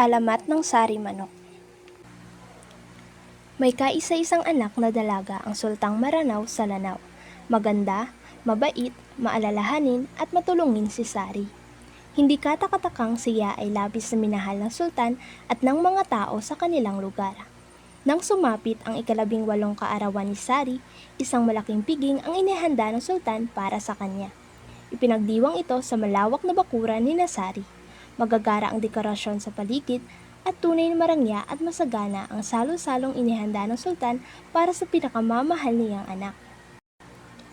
Alamat ng Sari Manok May kaisa-isang anak na dalaga ang Sultang Maranaw sa Lanao. Maganda, mabait, maalalahanin at matulungin si Sari. Hindi katakatakang siya ay labis na minahal ng sultan at ng mga tao sa kanilang lugar. Nang sumapit ang ikalabing walong kaarawan ni Sari, isang malaking piging ang inihanda ng sultan para sa kanya. Ipinagdiwang ito sa malawak na bakuran ni Nasari. Magagara ang dekorasyon sa paligid at tunay na marangya at masagana ang salo-salong inihanda ng sultan para sa pinakamamahal niyang anak.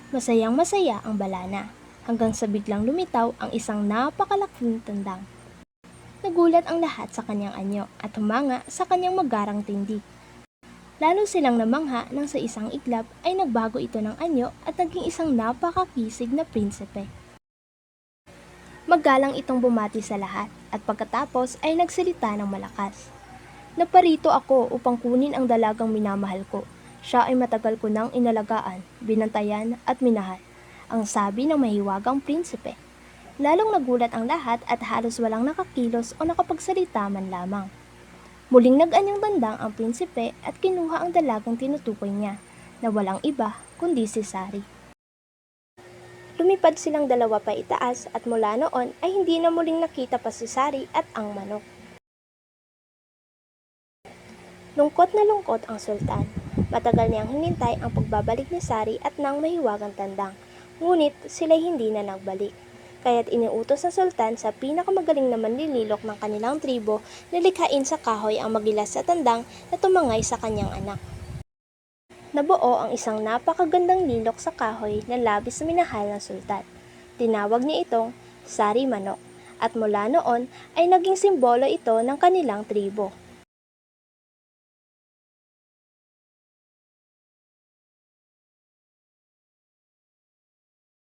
Masayang masaya ang balana hanggang sa biglang lumitaw ang isang napakalaking tandang. Nagulat ang lahat sa kanyang anyo at humanga sa kanyang magarang tindig. Lalo silang namangha nang sa isang iglap ay nagbago ito ng anyo at naging isang napakakisig na prinsipe. Magalang itong bumati sa lahat at pagkatapos ay nagsalita ng malakas. Naparito ako upang kunin ang dalagang minamahal ko. Siya ay matagal ko nang inalagaan, binantayan at minahal. Ang sabi ng mahiwagang prinsipe. Lalong nagulat ang lahat at halos walang nakakilos o nakapagsalita man lamang. Muling nag-anyang bandang ang prinsipe at kinuha ang dalagang tinutukoy niya, na walang iba kundi si Sari. Lumipad silang dalawa pa itaas at mula noon ay hindi na muling nakita pa si Sari at ang manok. Lungkot na lungkot ang sultan. Matagal niyang hinintay ang pagbabalik ni Sari at ng mahiwagang tandang. Ngunit sila'y hindi na nagbalik. Kaya't iniutos ng sultan sa pinakamagaling na manlililok ng kanilang tribo na likhain sa kahoy ang magilas sa tandang na tumangay sa kanyang anak. Nabuo ang isang napakagandang lilok sa kahoy na labis na minahal ng sultan. Tinawag niya itong Sari Manok at mula noon ay naging simbolo ito ng kanilang tribo.